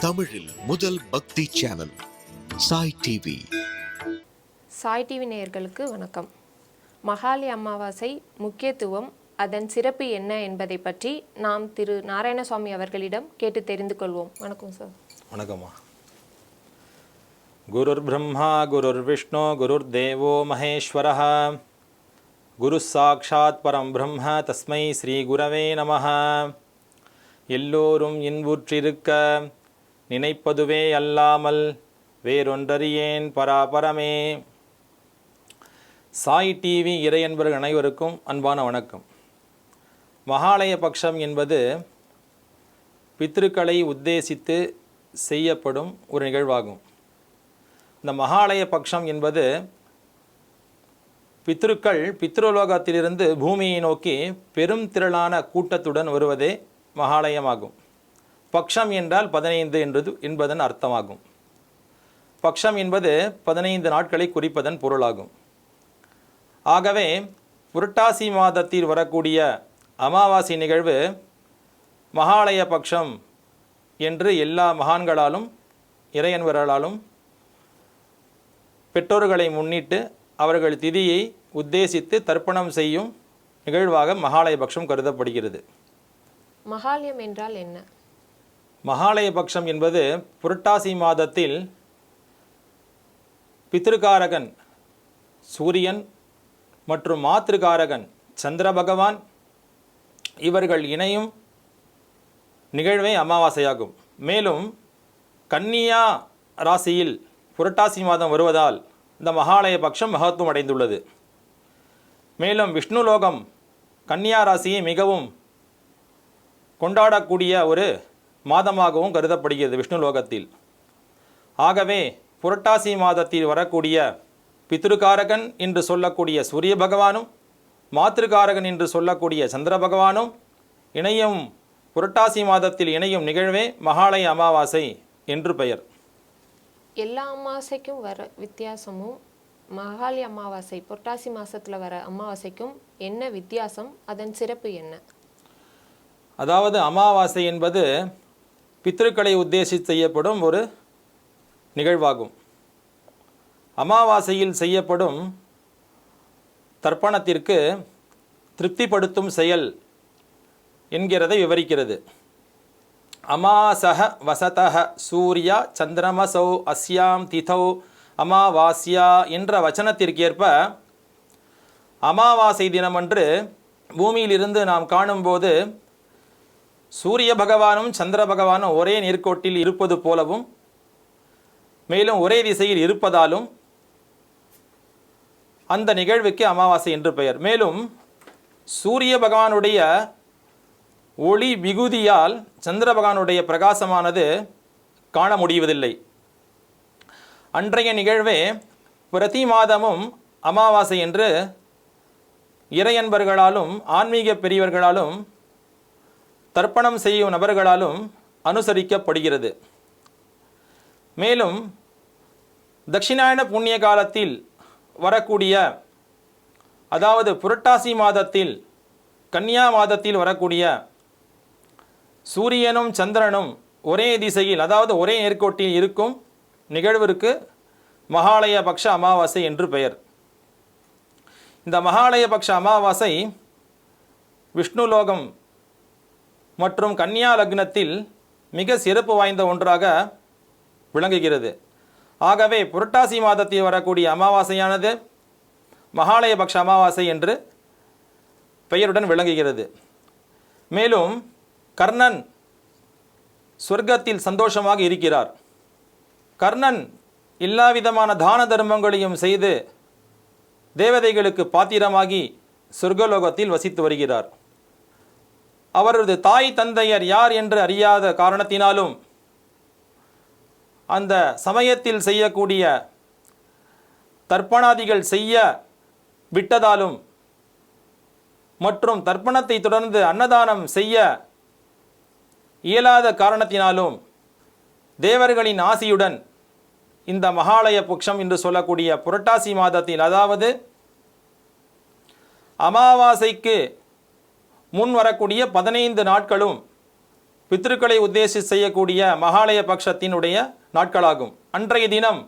தமிழில் முதல் பக்தி channel Sai TV. Sai TV நேயர்களுக்கு வணக்கம். மகாலி அமாவாசை முக்கியத்துவம் அதன் சிறப்பு என்ன என்பதை பற்றி நாம் திரு நாராயணசுவாமி அவர்களிடம் கேட்டு தெரிந்து கொள்வோம். வணக்கம் சார். வணக்கம்மா. குருர் பிரம்மா குருர் விஷ்ணு குருர் தேவோ மகேஸ்வரः. குரு சாட்சாத் பரம் பிரம்ம தஸ்மை ஸ்ரீ குரவே நமः. எல்லோரும் இன்புற்றிருக்க நினைப்பதுவே அல்லாமல் வேறொன்றறியேன் பராபரமே. சாய் டிவி இறையன்பர்கள் அனைவருக்கும் அன்பான வணக்கம். மகாலய பக்ஷம் என்பது பித்ருக்களை உத்தேசித்து செய்யப்படும் ஒரு நிகழ்வாகும். இந்த மகாலய பக்ஷம் என்பது பித்ருக்கள் பித்ருலோகத்திலிருந்து பூமியை நோக்கி பெரும் திரளான கூட்டத்துடன் வருவதே மகாலயமாகும். பக்ஷம் என்றால் பதினைந்து என்பது என்பதன் அர்த்தமாகும். பக்ஷம் என்பது பதினைந்து நாட்களை குறிப்பதன் பொருளாகும். ஆகவே புரட்டாசி மாதத்தில் வரக்கூடிய அமாவாசை நிகழ்வு மகாலய பக்ஷம் என்று எல்லா மகான்களாலும் இறையன்வர்களாலும் பெற்றோர்களை முன்னிட்டு அவர்கள் திதியை உத்தேசித்து தர்ப்பணம் செய்யும் நிகழ்வாக மகாலய பக்ஷம் கருதப்படுகிறது. மகாலயம் என்றால் என்ன? மகாலய பட்சம் என்பது புரட்டாசி மாதத்தில் பித்திருக்காரகன் சூரியன் மற்றும் மாத்திருக்காரகன் சந்திர பகவான் இவர்கள் இணையும் நிகழ்வே அமாவாசையாகும். மேலும் கன்னியா ராசியில் புரட்டாசி மாதம் வருவதால் இந்த மகாலய பட்சம் மகத்துவம் அடைந்துள்ளது. மேலும் விஷ்ணுலோகம் கன்னியா ராசியை மிகவும் கொண்டாடக்கூடிய ஒரு மாதமாகவும் கருதப்படுகிறது விஷ்ணுலோகத்தில் ஆகவே புரட்டாசி மாதத்தில் வரக்கூடிய பித்ருகாரகன் என்று சொல்லக்கூடிய சூரிய பகவானும் மாத்திருக்காரகன் என்று சொல்லக்கூடிய சந்திர பகவானும் இணையும் புரட்டாசி மாதத்தில் இணையும் நிகழ்வே மகாலய அமாவாசை என்று பெயர். எல்லா அமாவாசைக்கும் வர வித்தியாசமும் மகாலி அமாவாசை புரட்டாசி மாசத்துல வர அமாவாசைக்கும் என்ன வித்தியாசம் அதன் சிறப்பு என்ன? அதாவது அமாவாசை என்பது பித்ருக்களை உத்தேசித்து செய்யப்படும் ஒரு நிகழ்வாகும். அமாவாசையில் செய்யப்படும் தர்ப்பணத்திற்கு திருப்திப்படுத்தும் செயல் என்கிறதை விவரிக்கிறது. அமாசக வசதக சூர்யா சந்திரமசௌ அஸ்யாம் திதௌ அமாவாஸ்யா என்ற வச்சனத்திற்கேற்ப அமாவாசை தினமன்று பூமியிலிருந்து நாம் காணும்போது சூரிய பகவானும் சந்திர பகவானும் ஒரே நேர்கோட்டில் இருப்பது போலவும் மேலும் ஒரே திசையில் இருப்பதாலும் அந்த நிகழ்வுக்கு அமாவாசை என்று பெயர். மேலும் சூரிய பகவானுடைய ஒளி மிகுதியால் சந்திர பகவானுடைய பிரகாசமானது காண முடிவதில்லை. அன்றைய நிகழ்வே பிரதி மாதமும் அமாவாசை என்று இறையன்பர்களாலும் ஆன்மீக பெரியவர்களாலும் தர்ப்பணம் செய்யும் நபர்களாலும் அனுசரிக்கப்படுகிறது. மேலும் தட்சிணாயன புண்ணிய காலத்தில் வரக்கூடிய அதாவது புரட்டாசி மாதத்தில் கன்னியா மாதத்தில் வரக்கூடிய சூரியனும் சந்திரனும் ஒரே திசையில் அதாவது ஒரே நேர்கோட்டில் இருக்கும் நிகழ்விற்கு மகாலய பக்ஷ அமாவாசை என்று பெயர். இந்த மகாலய பக்ஷ அமாவாசை விஷ்ணுலோகம் மற்றும் கன்னியா லக்னத்தில் மிக சிறப்பு வாய்ந்த ஒன்றாக விளங்குகிறது. ஆகவே புரட்டாசி மாதத்தில் வரக்கூடிய அமாவாசையானது மகாலயபக்ஷ அமாவாசை என்று பெயருடன் விளங்குகிறது. மேலும் கர்ணன் சொர்க்கத்தில் சந்தோஷமாக இருக்கிறார். கர்ணன் எல்லாவிதமான தான தர்மங்களையும் செய்து தேவதைகளுக்கு பாத்திரமாகி சொர்க்கலோகத்தில் வசித்து வருகிறார். அவரது தாய் தந்தையர் யார் என்று அறியாத காரணத்தினாலும் அந்த சமயத்தில் செய்யக்கூடிய தர்ப்பணாதிகள் செய்ய விட்டதாலும் மற்றும் தர்ப்பணத்தை தொடர்ந்து அன்னதானம் செய்ய இயலாத காரணத்தினாலும் தேவர்களின் ஆசியுடன் இந்த மகாலய புக்ஷம் என்று சொல்லக்கூடிய புரட்டாசி மாதத்தில் அதாவது அமாவாசைக்கு முன் வரக்கூடிய பதினைந்து நாட்களும் பித்ருக்களை உத்தேசி செய்யக்கூடிய மகாலய பக்ஷத்தினுடைய நாட்களாகும். அன்றைய தினம்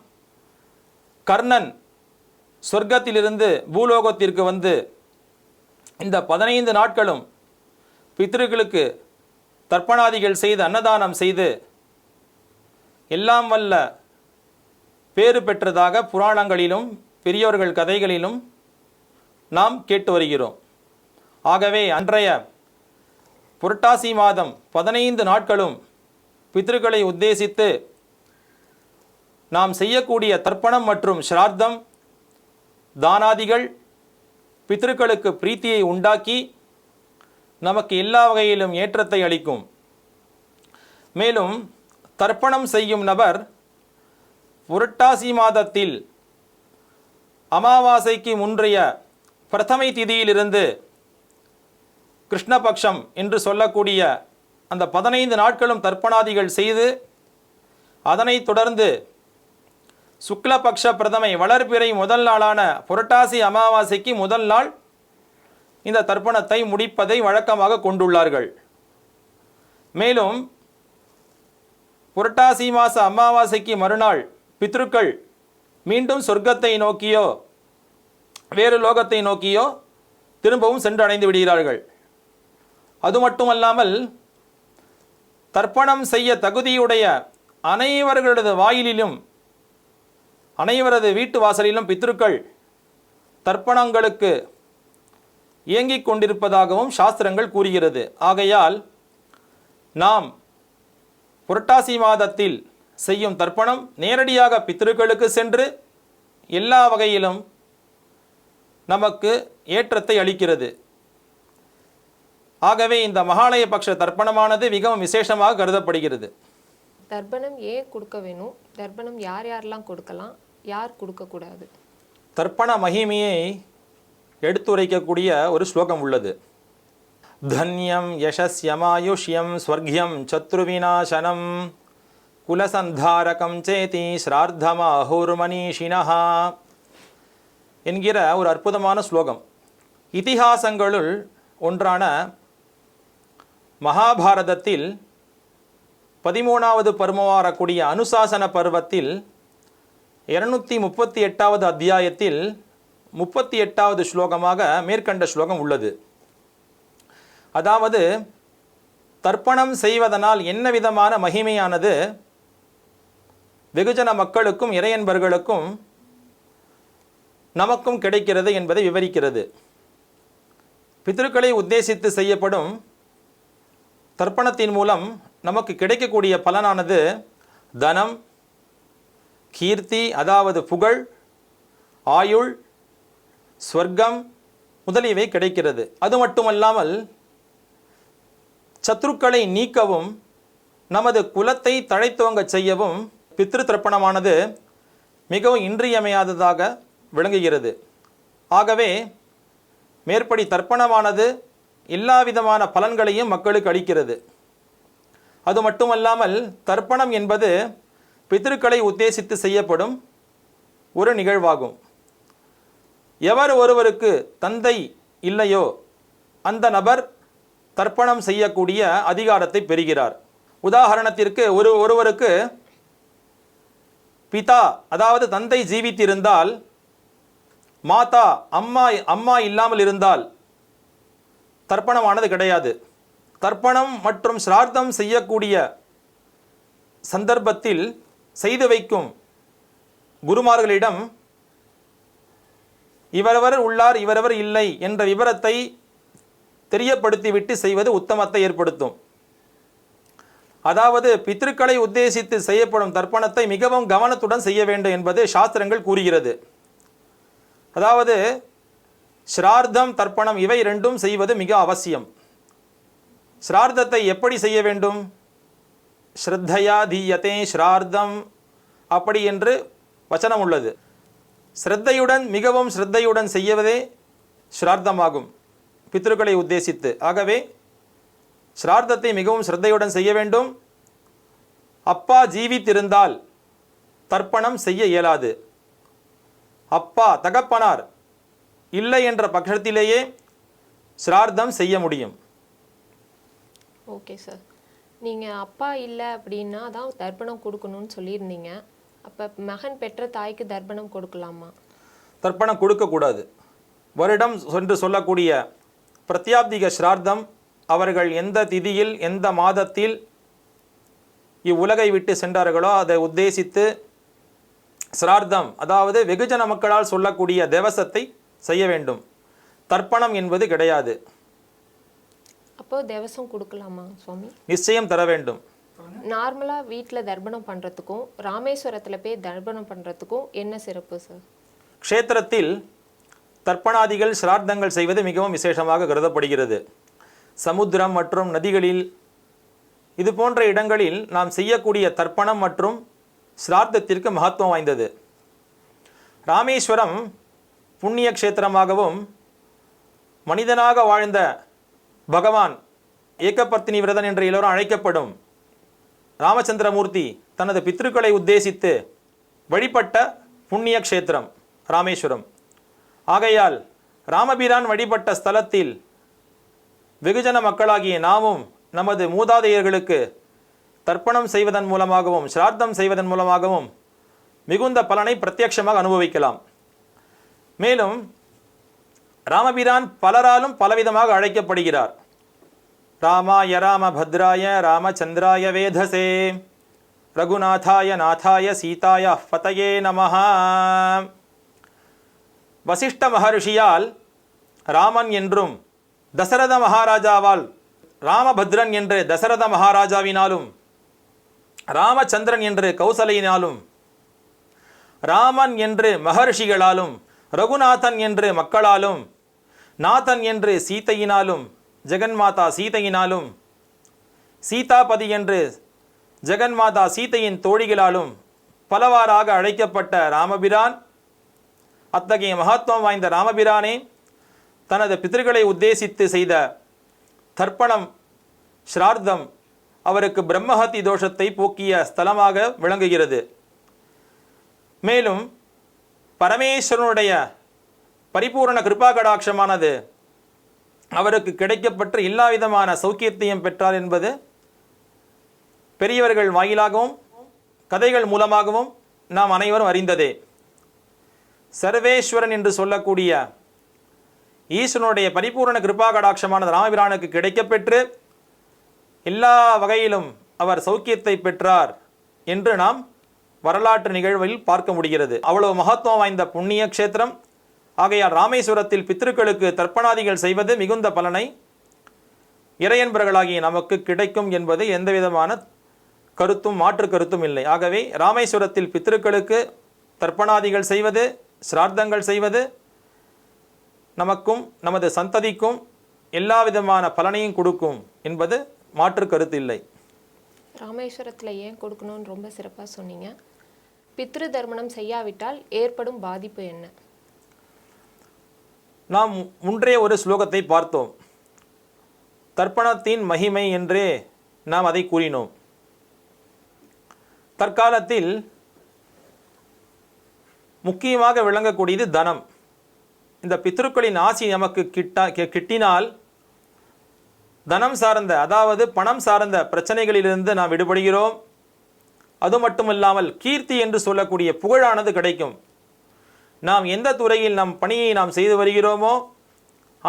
கர்ணன் சொர்க்கத்திலிருந்து பூலோகத்திற்கு வந்து இந்த பதினைந்து நாட்களும் பித்ருக்களுக்கு தர்ப்பணாதிகள் செய்து அன்னதானம் செய்து எல்லாம் வல்ல பேறு பெற்றதாக புராணங்களிலும் பெரியோர்கள் கதைகளிலும் நாம் கேட்டு வருகிறோம். ஆகவே அன்றைய புரட்டாசி மாதம் பதினைந்து நாட்களும் பித்ருக்களை உத்தேசித்து நாம் செய்யக்கூடிய தர்ப்பணம் மற்றும் ஸ்ரார்த்தம் தானாதிகள் பித்ருக்களுக்கு பிரீத்தியை உண்டாக்கி நமக்கு எல்லா வகையிலும் ஏற்றத்தை அளிக்கும். மேலும் தர்ப்பணம் செய்யும் நபர் புரட்டாசி மாதத்தில் அமாவாசைக்கு முன்றைய பிரதமை திதியிலிருந்து கிருஷ்ணபக்ஷம் என்று சொல்லக்கூடிய அந்த பதினைந்து நாட்களும் தர்ப்பணாதிகள் செய்து அதனைத் தொடர்ந்து சுக்லபக்ஷ பிரதமை வளர்பிறை முதல் நாளான புரட்டாசி அமாவாசைக்கு முதல் நாள் இந்த தர்ப்பணத்தை முடிப்பதை வழக்கமாக கொண்டுள்ளார்கள். மேலும் புரட்டாசி மாச அமாவாசைக்கு மறுநாள் பித்ருக்கள் மீண்டும் சொர்க்கத்தை நோக்கியோ வேறு லோகத்தை நோக்கியோ திரும்பவும் சென்று அடைந்து விடுகிறார்கள். அது மட்டுமல்லாமல் தர்ப்பணம் செய்ய தகுதியுடைய அனைவர்களது வாயிலிலும் அனைவரது வீட்டு வாசலிலும் பித்ருக்கள் தர்ப்பணங்களுக்கு இயங்கிக் கொண்டிருப்பதாகவும் சாஸ்திரங்கள் கூறுகிறது. ஆகையால் நாம் புரட்டாசி மாதத்தில் செய்யும் தர்ப்பணம் நேரடியாக பித்திருக்களுக்கு சென்று எல்லா வகையிலும் நமக்கு ஏற்றத்தை அளிக்கிறது. ஆகவே இந்த மகாலய பக்ஷ தர்ப்பணமானது மிகவும் விசேஷமாக கருதப்படுகிறது. தர்ப்பணம் ஏன் கொடுக்க வேணும்? தர்ப்பணம் யார் யாரெல்லாம் கொடுக்கலாம்? யார் கொடுக்கக்கூடாது தர்ப்பண மகிமையை எடுத்துரைக்கக்கூடிய ஒரு ஸ்லோகம் உள்ளது. தன்யம் யசஸ்யமாயுஷ்யம் ஸ்வர்கியம் சத்ருவிநாசனம் குலசந்தாரகம் சேதி ஸ்ரார்த்தமாஹுர்மனீஷினஹா என்கிற ஒரு அற்புதமான ஸ்லோகம். இதிகாசங்களுள் ஒன்றான மகாபாரதத்தில் பதிமூணாவது பருமவாரக்கூடிய அனுசாசன பருவத்தில் இருநூத்தி முப்பத்தி எட்டாவது அத்தியாயத்தில் முப்பத்தி எட்டாவது ஸ்லோகமாக மேற்கண்ட ஸ்லோகம் உள்ளது. அதாவது தர்ப்பணம் செய்வதனால் என்ன விதமான மகிமையானது? வெகுஜன மக்களுக்கும் இறையன்பர்களுக்கும் நமக்கும் கிடைக்கிறது என்பதை விவரிக்கிறது. பித்ருக்களை உத்தேசித்து செய்யப்படும் தர்ப்பணத்தின் மூலம் நமக்கு கிடைக்கக்கூடிய பலனானது தனம் கீர்த்தி அதாவது புகழ் ஆயுள் ஸ்வர்க்கம் முதலியவை கிடைக்கிறது. அது மட்டுமல்லாமல் சத்ருக்களை நீக்கவும் நமது குலத்தை தழைத்துவங்கச் செய்யவும் பித்ரு தர்ப்பணமானது மிகவும் இன்றியமையாததாக விளங்குகிறது. ஆகவே மேற்படி தர்ப்பணமானது எல்லா விதமான பலன்களையும் மக்களுக்கு அளிக்கிறது. அது மட்டுமல்லாமல் தர்ப்பணம் என்பது பித்ருக்களை உத்தேசித்து செய்யப்படும் ஒரு நிகழ்வாகும். எவர் ஒருவருக்கு தந்தை இல்லையோ அந்த நபர் தர்ப்பணம் செய்யக்கூடிய அதிகாரத்தை பெறுகிறார். உதாரணத்திற்கு ஒரு ஒருவருக்கு பிதா அதாவது தந்தை ஜீவித்திருந்தால் மாதா அம்மா அம்மா இல்லாமல் இருந்தால் தர்ப்பணமானது கிடையாது. தர்ப்பணம் மற்றும் சிரார்த்தம் செய்யக்கூடிய சந்தர்ப்பத்தில் செய்து வைக்கும் குருமார்களிடம் இவரவர் உள்ளார் இவரவர் இல்லை என்ற விவரத்தை தெரியப்படுத்திவிட்டு செய்வது உத்தமத்தை ஏற்படுத்தும். அதாவது பித்ருக்களை உத்தேசித்து செய்யப்படும் தர்ப்பணத்தை மிகவும் கவனத்துடன் செய்ய வேண்டும் என்பது சாஸ்திரங்கள் கூறுகிறது. அதாவது ஸ்ரார்த்தம் தர்ப்பணம் இவை ரெண்டும் செய்வது மிக அவசியம். ஸ்ரார்த்தத்தை எப்படி செய்ய வேண்டும்? ஸ்ரத்தையா தீயத்தே ஸ்ரார்த்தம் அப்படி என்று வச்சனம் உள்ளது. ஸ்ரத்தையுடன் மிகவும் ஸ்ரத்தையுடன் செய்யவதே ஸ்ரார்த்தமாகும் பித்ருக்களை உத்தேசித்து. ஆகவே ஸ்ரார்த்தத்தை மிகவும் ஸ்ரத்தையுடன் செய்ய வேண்டும். அப்பா ஜீவித்திருந்தால் தர்ப்பணம் செய்ய இயலாது. அப்பா தகப்பனார் இல்லை என்ற பட்சத்திலேயே சிரார்த்தம் செய்ய முடியும். Okay sir. நீங்கள் அப்பா இல்லை அப்படின்னா தான் தர்ப்பணம் கொடுக்கணும்னு சொல்லியிருந்தீங்க. அப்போ மகன் பெற்ற தாய்க்கு தர்ப்பணம் கொடுக்கலாமா? தர்ப்பணம் கொடுக்கக்கூடாது. வருடம் என்று சொல்லக்கூடிய பிரத்யாப்திக ஸ்ரார்த்தம் அவர்கள் எந்த திதியில் எந்த மாதத்தில் இவ்வுலகை விட்டு சென்றார்களோ அதை உத்தேசித்து சிரார்த்தம் அதாவது வெகுஜன மக்களால் சொல்லக்கூடிய தேவசத்தை செய்ய வேண்டும். தர்ப்பணம் என்பது கிடையாது. அப்போ தேவசம் கொடுக்கலாமா சுவாமி? நிச்சயம் தர வேண்டும். நார்மலாக வீட்டில் தர்ப்பணம் பண்ணுறதுக்கும் ராமேஸ்வரத்தில் போய் தர்ப்பணம் பண்ணுறதுக்கும் என்ன சிறப்பு சார்? க்ஷேத்திரத்தில் தர்ப்பணாதிகள் சிரார்த்தங்கள் செய்வது மிகவும் விசேஷமாக கருதப்படுகிறது. சமுத்திரம் மற்றும் நதிகளில் இது போன்ற இடங்களில் நாம் செய்யக்கூடிய தர்ப்பணம் மற்றும் சிரார்த்தத்திற்கு மகத்துவம் வாய்ந்தது. ராமேஸ்வரம் புண்ணிய க்ஷேத்திரமாகவும் மனிதனாக வாழ்ந்த பகவான் ஏகபத்தினி விரதன் என்று எல்லோரும் அழைக்கப்படும் ராமச்சந்திரமூர்த்தி தனது பித்ருக்களை உத்தேசித்து வழிபட்ட புண்ணிய கஷேத்திரம் ராமேஸ்வரம். ஆகையால் ராமபிரான் வழிபட்ட ஸ்தலத்தில் வெகுஜன மக்களாகிய நாமும் நமது மூதாதையர்களுக்கு தர்ப்பணம் செய்வதன் மூலமாகவும் சிரார்த்தம் செய்வதன் மூலமாகவும் மிகுந்த பலனை பிரத்யட்சமாக அனுபவிக்கலாம். மேலும் ராமபிரான் பலராலும் பலவிதமாக அழைக்கப்படுகிறார். ராமாய ராம பத்ராய ராமச்சந்திராய வேதசே. ரகுநாதாய நாதாய சீதாய ஃபதையே நமஹா. வசிஷ்ட மகர்ஷியால் ராமன் என்றும் தசரத மகாராஜாவால் ராமபத்ரன் என்று தசரத மகாராஜாவினாலும் ராமச்சந்திரன் என்று கௌசலையினாலும் ராமன் என்று மகர்ஷிகளாலும் ரகுநாதன் என்று மக்களாலும் நாதன் என்று சீதையினாலும் ஜெகன்மாதா சீதையினாலும் சீதாபதி என்று ஜெகன்மாதா சீதையின் தோழிகளாலும் பலவாறாக அழைக்கப்பட்ட ராமபிரான் அத்தகைய மகத்துவம் வாய்ந்த ராமபிரானே தனது பிதர்களை உத்தேசித்து செய்த தர்ப்பணம் ஸ்ரார்த்தம் அவருக்கு பிரம்மஹத்தி தோஷத்தை போக்கிய ஸ்தலமாக விளங்குகிறது. மேலும் பரமேஸ்வரனுடைய பரிபூரண கிருபா கடாட்சமானது அவருக்கு கிடைக்கப்பட்ட எல்லா விதமான சௌக்கியத்தையும் பெற்றார் என்பது பெரியவர்கள் வாயிலாகவும் கதைகள் மூலமாகவும் நாம் அனைவரும் அறிந்ததே. சர்வேஸ்வரன் என்று சொல்லக்கூடிய ஈஸ்வரனுடைய பரிபூரண கிருபா கடாட்சமானது ராமபிரானுக்கு கிடைக்கப்பெற்று எல்லா வகையிலும் அவர் சௌக்கியத்தை பெற்றார் என்று நாம் வரலாற்று நிகழ்வில் பார்க்க முடிகிறது. அவ்வளவு மகத்துவம் வாய்ந்த புண்ணிய க்ஷேத்திரம். ஆகையால் ராமேஸ்வரத்தில் பித்ருக்களுக்கு தர்ப்பணாதிகள் செய்வது மிகுந்த பலனை இறையன்பர்களாகிய நமக்கு கிடைக்கும் என்பது எந்தவிதமான கருத்தும் மாற்று கருத்தும் இல்லை. ஆகவே ராமேஸ்வரத்தில் பித்ருக்களுக்கு தர்ப்பணாதிகள் செய்வது சிரார்த்தங்கள் செய்வது நமக்கும் நமது சந்ததிக்கும் எல்லா விதமான பலனையும் கொடுக்கும் என்பது மாற்று கருத்து இல்லை. ராமேஸ்வரத்தில் ஏன் கொடுக்கணும்னு ரொம்ப சிறப்பாக சொன்னீங்க. பித்ரு தர்மணம் செய்யாவிட்டால் ஏற்படும் பாதிப்பு என்ன? நாம் முன்றே ஒரு ஸ்லோகத்தை பார்த்தோம். தர்ப்பணத்தின் மகிமை என்றே நாம் அதை கூறினோம். தற்காலத்தில் முக்கியமாக விளங்கக்கூடியது தனம். இந்த பித்ருக்களின் ஆசி நமக்கு கிட்டா கிட்டினால் தனம் சார்ந்த அதாவது பணம் சார்ந்த பிரச்சனைகளிலிருந்து நாம் விடுபடுகிறோம். அது மட்டுமல்லாமல் கீர்த்தி என்று சொல்லக்கூடிய புகழானது கிடைக்கும். நாம் எந்த துறையில் நம் பணியை நாம் செய்து வருகிறோமோ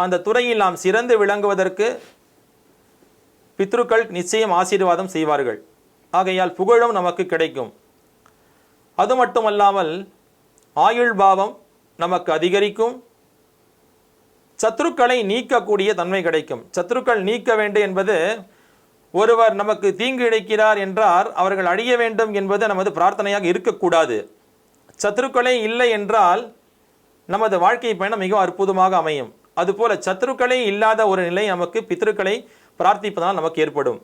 அந்த துறையில் நாம் சிறந்து விளங்குவதற்கு பித்ருக்கள் நிச்சயம் ஆசீர்வாதம் செய்வார்கள். ஆகையால் புகழும் நமக்கு கிடைக்கும். அது மட்டுமல்லாமல் ஆயுள் பாவம் நமக்கு அதிகரிக்கும். சத்ருக்களை நீக்கக்கூடிய தன்மை கிடைக்கும். சத்ருக்கள் நீக்க வேண்டும் என்பது ஒருவர் நமக்கு தீங்கு இழைக்கிறார் என்றால் அவர்கள் அழிய வேண்டும் என்பது நமது பிரார்த்தனையாக இருக்கக்கூடாது. சத்ருக்களே இல்லை என்றால் நமது வாழ்க்கை பயணம் மிகவும் அற்புதமாக அமையும். அதுபோல சத்துருக்களே இல்லாத ஒரு நிலை நமக்கு பித்ருக்களை பிரார்த்திப்பதனால் நமக்கு ஏற்படும்.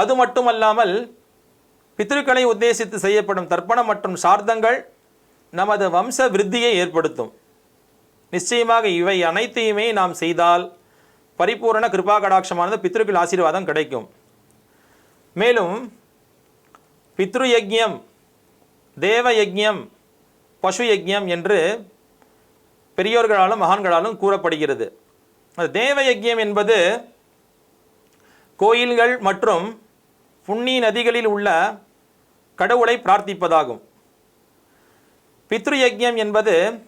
அது மட்டுமல்லாமல் பித்ருக்களை உத்தேசித்து செய்யப்படும் தர்ப்பணம் மற்றும் சார்த்தங்கள் நமது வம்ச விருத்தியை ஏற்படுத்தும். நிச்சயமாக இவை அனைத்தையுமே நாம் செய்தால் பரிபூரண கிருபா கடாட்சமானது பித்ருக்கள் ஆசீர்வாதம் கிடைக்கும். மேலும் பித்ரு யஜ்யம் தேவ யஜ்யம் பசு யஜ்யம் என்று பெரியோர்களாலும் மகான்களாலும் கூறப்படுகிறது. அந்த தேவ யஜ்யம் என்பது கோயில்கள் மற்றும் புண்ணிய நதிகளில் உள்ள கடவுளை பிரார்த்திப்பதாகும். பித்ரு யஜ்யம் என்பது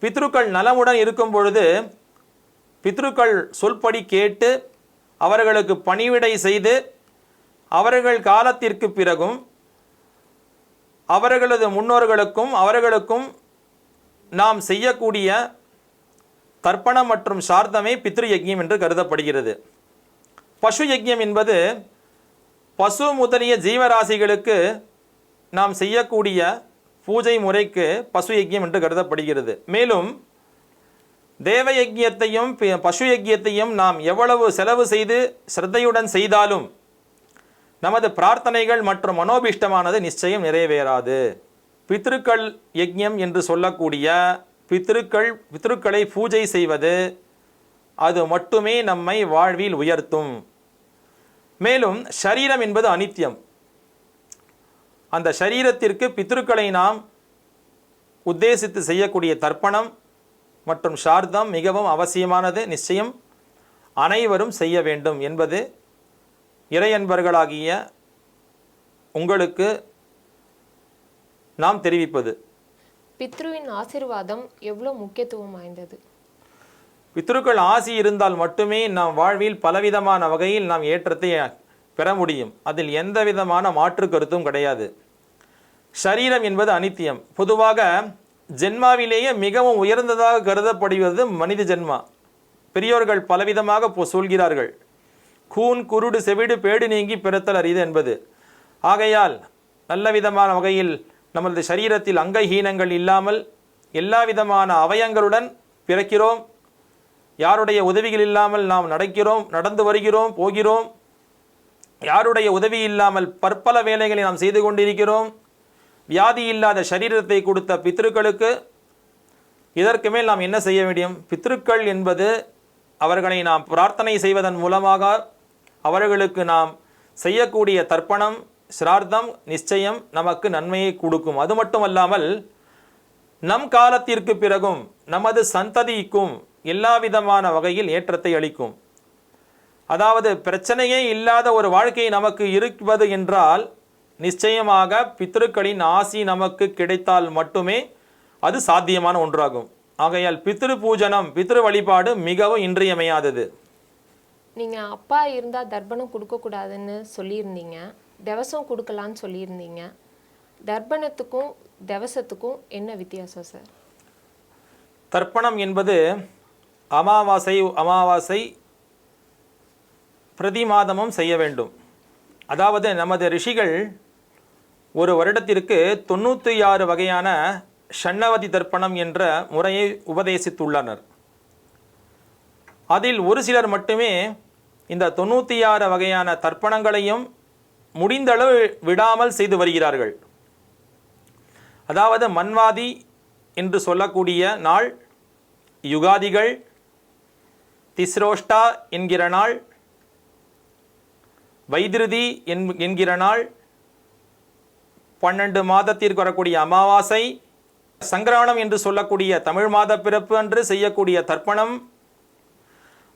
பித்ருக்கள் நலமுடன் இருக்கும் பொழுது பித்ருக்கள் சொல்படி கேட்டு அவர்களுக்கு பணிவிடை செய்து அவர்கள் காலத்திற்கு பிறகும் அவர்களது முன்னோர்களுக்கும் அவர்களுக்கும் நாம் செய்யக்கூடிய தர்ப்பணம் மற்றும் சார்த்தமே பித்ரு யஜ்யம் என்று கருதப்படுகிறது. பசு யஜ்யம் என்பது பசு முதலிய ஜீவராசிகளுக்கு நாம் செய்யக்கூடிய பூஜை முறைக்கு பசு யஜ்யம் என்று கருதப்படுகிறது. மேலும் தேவ யஜ்யத்தையும் பி- பசு யஜ்யத்தையும் நாம் எவ்வளவு செலவு செய்து சிரத்தையுடன் செய்தாலும் நமது பிரார்த்தனைகள் மற்றும் மனோபிஷ்டமானது நிச்சயம் நிறைவேறாது. பித்ருக்கள் யஜ்யம் என்று சொல்லக்கூடிய பித்ருக்கள் பித்ருக்களை பூஜை செய்வது அது மட்டுமே நம்மை வாழ்வில் உயர்த்தும். மேலும் சரீரம் என்பது அனித்தியம் அந்த சரீரத்திற்கு பித்ருக்களை நாம் உத்தேசித்து செய்யக்கூடிய தர்ப்பணம் மற்றும் சார்த்தம் மிகவும் அவசியமானது. நிச்சயம் அனைவரும் செய்ய வேண்டும் என்பது இறையன்பர்களாகிய உங்களுக்கு நாம் தெரிவிப்பது. பித்ருவின் ஆசீர்வாதம் எவ்வளோ முக்கியத்துவம் வாய்ந்தது? பித்ருக்கள் ஆசி இருந்தால் மட்டுமே நாம் வாழ்வில் பலவிதமான வகையில் நாம் ஏற்றத்தை பெற முடியும். அதில் எந்த விதமான மாற்று கருத்தும் கிடையாது. ஷரீரம் என்பது அனித்தியம். பொதுவாக ஜென்மாவிலேயே மிகவும் உயர்ந்ததாக கருதப்படுவது மனித ஜென்மா. பெரியோர்கள் பலவிதமாக சொல்கிறார்கள். கூன் குருடு செவிடு பேடு நீங்கி பிறத்தல் அரிது என்பது. ஆகையால் நல்ல விதமான வகையில் நமது சரீரத்தில் அங்கஹீனங்கள் இல்லாமல் எல்லா விதமான அவயங்களுடன் பிறக்கிறோம். யாருடைய உதவிகள் இல்லாமல் நாம் நடக்கிறோம் நடந்து வருகிறோம் போகிறோம். யாருடைய உதவி இல்லாமல் பற்பல வேலைகளை நாம் செய்து கொண்டிருக்கிறோம். வியாதி இல்லாத சரீரத்தை கொடுத்த பித்ருக்களுக்கு இதற்கு மேல் நாம் என்ன செய்ய முடியும் பித்ருக்கள் என்பது அவர்களை நாம் பிரார்த்தனை செய்வதன் மூலமாக அவர்களுக்கு நாம் செய்யக்கூடிய தர்ப்பணம் சிரார்த்தம் நிச்சயம் நமக்கு நன்மையை கொடுக்கும். அது மட்டுமல்லாமல் நம் காலத்திற்கு பிறகும் நமது சந்ததிக்கும் எல்லா விதமான வகையில் ஏற்றத்தை அளிக்கும். அதாவது பிரச்சனையே இல்லாத ஒரு வாழ்க்கை நமக்கு இருப்பது என்றால் நிச்சயமாக பித்ருக்களின் ஆசி நமக்கு கிடைத்தால் மட்டுமே அது சாத்தியமான ஒன்றாகும். ஆகையால் பித்ரு பூஜனம் பித்ரு வழிபாடு மிகவும் இன்றியமையாதது. நீங்கள் அப்பா இருந்தால் தர்ப்பணம் கொடுக்கக்கூடாதுன்னு சொல்லியிருந்தீங்க. திவசம் கொடுக்கலான்னு சொல்லியிருந்தீங்க. தர்ப்பணத்துக்கும் திவசத்துக்கும் என்ன வித்தியாசம் சார்? தர்ப்பணம் என்பது அமாவாசை அமாவாசை பிரதி மாதமும் செய்ய வேண்டும். அதாவது நமது ரிஷிகள் ஒரு வருடத்திற்கு தொண்ணூற்றி ஆறு வகையான ஷண்ணவதி தர்ப்பணம் என்ற முறையை உபதேசித்துள்ளனர். அதில் ஒரு சிலர் மட்டுமே இந்த தொண்ணூற்றி ஆறு வகையான தர்ப்பணங்களையும் முடிந்தளவு விடாமல் செய்து வருகிறார்கள். அதாவது மன்வாதி என்று சொல்லக்கூடிய நாள் யுகாதிகள் திஸ்ரோஷ்டா என்கிற நாள் வைதிருதி என்- என்கிற நாள் பன்னெண்டு மாதத்திற்கு வரக்கூடிய அமாவாசை சங்கராணம் என்று சொல்லக்கூடிய தமிழ் மாத பிறப்பு அன்று செய்யக்கூடிய தர்ப்பணம்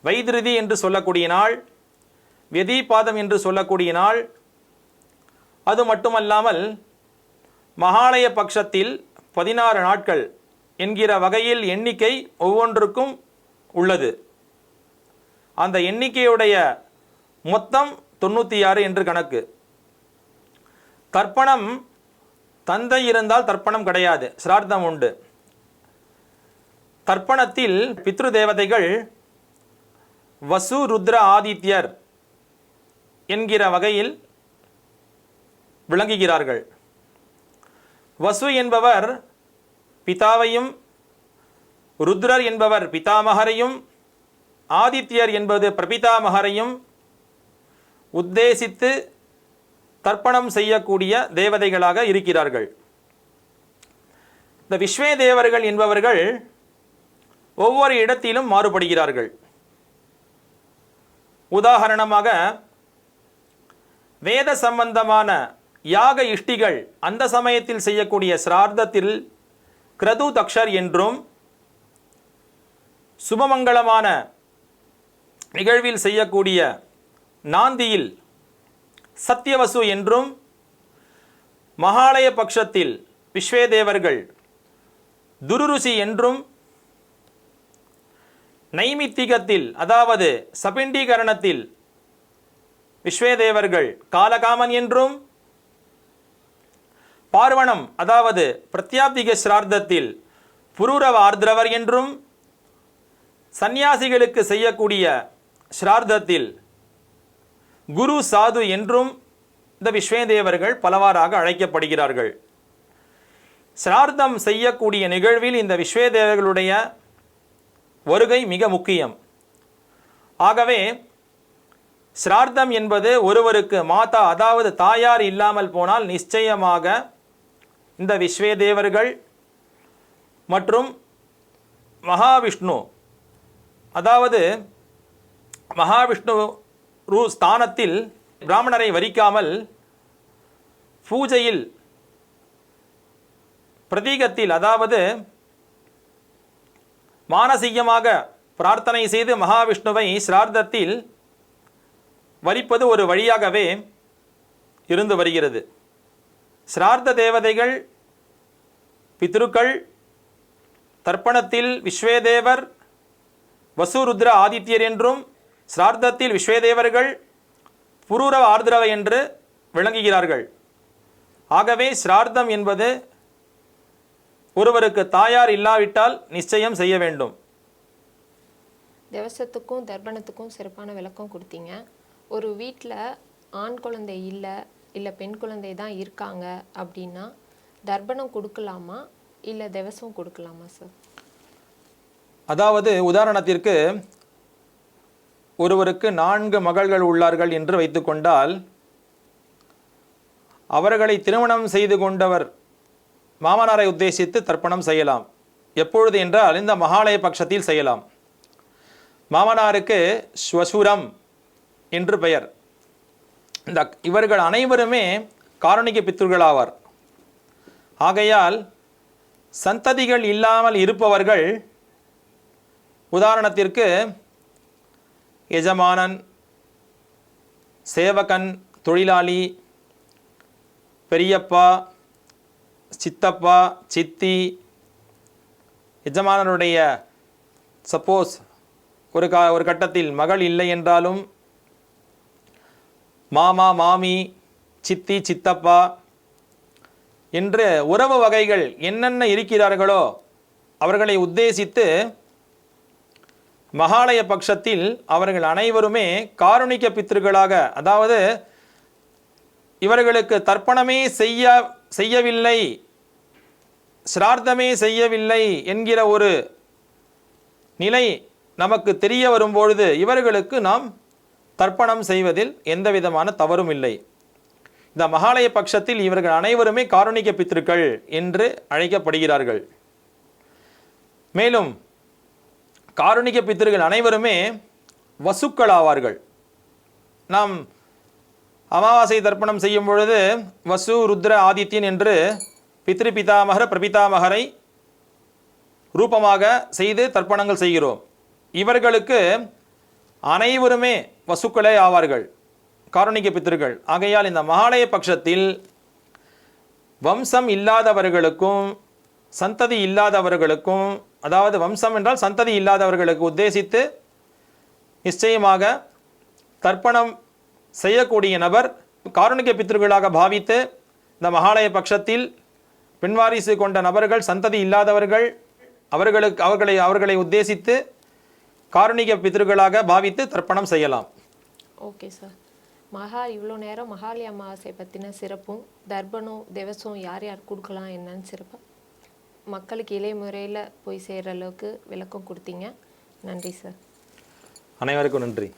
வைதிருதி என்று சொல்லக்கூடிய நாள் வெதிபாதம் என்று சொல்லக்கூடிய நாள். அது மட்டுமல்லாமல் மகாலய பட்சத்தில் பதினாறு நாட்கள் என்கிற வகையில் எண்ணிக்கை ஒவ்வொன்றுக்கும் உள்ளது. அந்த எண்ணிக்கையுடைய மொத்தம் தொண்ணூற்றி ஆறு என்று கணக்கு. தர்ப்பணம் தந்தை இருந்தால் தர்ப்பணம் கிடையாது சிரார்த்தம் உண்டு. தர்ப்பணத்தில் பித்ரு தேவதைகள் வசு ருத்ர ஆதித்யர் என்கிற வகையில் விளங்குகிறார்கள். வசு என்பவர் பிதாவையும் ருத்ரர் என்பவர் பிதாமகரையும் ஆதித்யர் என்பது பிரபிதாமகரையும் உத்தேசித்து தர்ப்பணம் செய்யக்கூடிய தேவதைகளாக இருக்கிறார்கள். இந்த விஸ்வே தேவர்கள் என்பவர்கள் ஒவ்வொரு இடத்திலும் மாறுபடுகிறார்கள். உதாரணமாக வேத சம்பந்தமான யாக இஷ்டிகள் அந்த சமயத்தில் செய்யக்கூடிய சிரார்த்தத்தில் கிரது தக்ஷர் என்றும் சுபமங்களமான நிகழ்வில் செய்யக்கூடிய நாந்தியில் சத்தியவசு என்றும் மகாலய பட்சத்தில் விஸ்வேதேவர்கள் துருருசி என்றும் நைமித்திகத்தில் அதாவது சபிண்டீகரணத்தில் விஸ்வேதேவர்கள் காலகாமன் என்றும் பார்வணம் அதாவது பிரத்யாப்திக சிரார்த்தத்தில் புரூரவ ஆர்திரவர் என்றும் சந்நியாசிகளுக்கு செய்யக்கூடிய சிரார்த்தத்தில் குரு சாது என்றும் இந்த விஸ்வேதேவர்கள் பலவாறாக அழைக்கப்படுகிறார்கள். சிரார்த்தம் செய்யக்கூடிய நிகழ்வில் இந்த விஸ்வேதேவர்களுடைய வருகை மிக முக்கியம். ஆகவே சிரார்த்தம் என்பது ஒருவருக்கு மாதா அதாவது தாயார் இல்லாமல் போனால் நிச்சயமாக இந்த விஸ்வேதேவர்கள் மற்றும் மகாவிஷ்ணு அதாவது மகாவிஷ்ணு ரூ ஸ்தானத்தில் பிராமணரை வரிக்காமல் பூஜையில் பிரதீகத்தில் அதாவது மானசீகமாக பிரார்த்தனை செய்து மகாவிஷ்ணுவை சிரார்த்தத்தில் வரிப்பது ஒரு வழியாகவே இருந்து வருகிறது. சிரார்த்த தேவதைகள் பித்ருக்கள் தர்ப்பணத்தில் விஸ்வேதேவர் வசுருத்ர ஆதித்யர் என்றும் சிரார்த்தத்தில் விஸ்வேதேவர்கள் புரூரவ ஆர்திரவ என்று விளங்குகிறார்கள். ஆகவே சிரார்த்தம் என்பது ஒருவருக்கு தாயார் இல்லாவிட்டால் நிச்சயம் செய்ய வேண்டும். திவசத்துக்கும் தர்ப்பணத்துக்கும் சிறப்பான விளக்கம் கொடுத்தீங்க. ஒரு வீட்டில் ஆண் குழந்தை இல்லை இல்லை பெண் குழந்தை தான் இருக்காங்க அப்படின்னா தர்ப்பணம் கொடுக்கலாமா? இல்லை திவசம் கொடுக்கலாமா சார் அதாவது உதாரணத்திற்கு ஒருவருக்கு நான்கு மகள்கள் உள்ளார்கள் என்று வைத்துக்கொண்டால் அவர்களை திருமணம் செய்து கொண்டவர் மாமனாரை உத்தேசித்து தர்ப்பணம் செய்யலாம். எப்பொழுது என்றால் இந்த மகாலய பட்சத்தில் செய்யலாம். மாமனாருக்கு ஸ்வசுரம் என்று பெயர். இந்த இவர்கள் அனைவருமே காரணிக பித்ருகளாவார் ஆகையால் சந்ததிகள் இல்லாமல் இருப்பவர்கள் உதாரணத்திற்கு எஜமானன் சேவகன் தொழிலாளி பெரியப்பா சித்தப்பா சித்தி எஜமானருடைய சப்போஸ் ஒரு கா ஒரு கட்டத்தில் மகள் இல்லை என்றாலும் மாமா மாமி சித்தி சித்தப்பா என்று உறவு வகைகள் என்னென்ன இருக்கிறார்களோ அவர்களை உத்தேசித்து மகாலய பட்சத்தில் அவர்கள் அனைவருமே காரணிக்க பித்திருக்களாக அதாவது இவர்களுக்கு தர்ப்பணமே செய்ய செய்யவில்லை சிரார்த்தமே செய்யவில்லை என்கிற ஒரு நிலை நமக்கு தெரிய வரும்பொழுது இவர்களுக்கு நாம் தர்ப்பணம் செய்வதில் எந்த விதமான தவறும் இல்லை. இந்த மகாலய பட்சத்தில் இவர்கள் அனைவருமே காரணிக பித்திருக்கள் என்று அழைக்கப்படுகிறார்கள். மேலும் காரணிக பித்திருக்கள் அனைவருமே வசுக்கள் ஆவார்கள் நாம் அமாவாசை தர்ப்பணம் செய்யும் பொழுது வசு ருத்ர ஆதித்யன் என்று பித்ரு பிதாமகர் பிரபிதாமகரை ரூபமாக செய்து தர்ப்பணங்கள் செய்கிறோம். இவர்களுக்கு அனைவருமே வசுக்களே ஆவார்கள் காரணிக பித்திருக்கள். ஆகையால் இந்த மகாலய பட்சத்தில் வம்சம் இல்லாதவர்களுக்கும் சந்ததி இல்லாதவர்களுக்கும் அதாவது வம்சம் என்றால் சந்ததி இல்லாதவர்களுக்கு உத்தேசித்து நிச்சயமாக தர்ப்பணம் செய்யக்கூடிய நபர் காரணிக பித்திருக்களாக பாவித்து இந்த மகாலய பட்சத்தில் பின்வாரிசு கொண்ட நபர்கள் சந்ததி இல்லாதவர்கள் அவர்களுக்கு அவர்களை அவர்களை உத்தேசித்து காரணிக பித்திருக்களாக பாவித்து தர்ப்பணம் செய்யலாம். Okay sir. மகா இவ்வளோ நேரம் மகாலி அமாவாசை பற்றின சிறப்பும் தர்ப்பணம் திவசம் யார் யார் கொடுக்கலாம் என்னன்னு சிறப்பாக மக்களுக்கு இளைய முறையில் போய் சேர்கிற அளவுக்கு விளக்கம் கொடுத்தீங்க. நன்றி சார். அனைவருக்கும் நன்றி.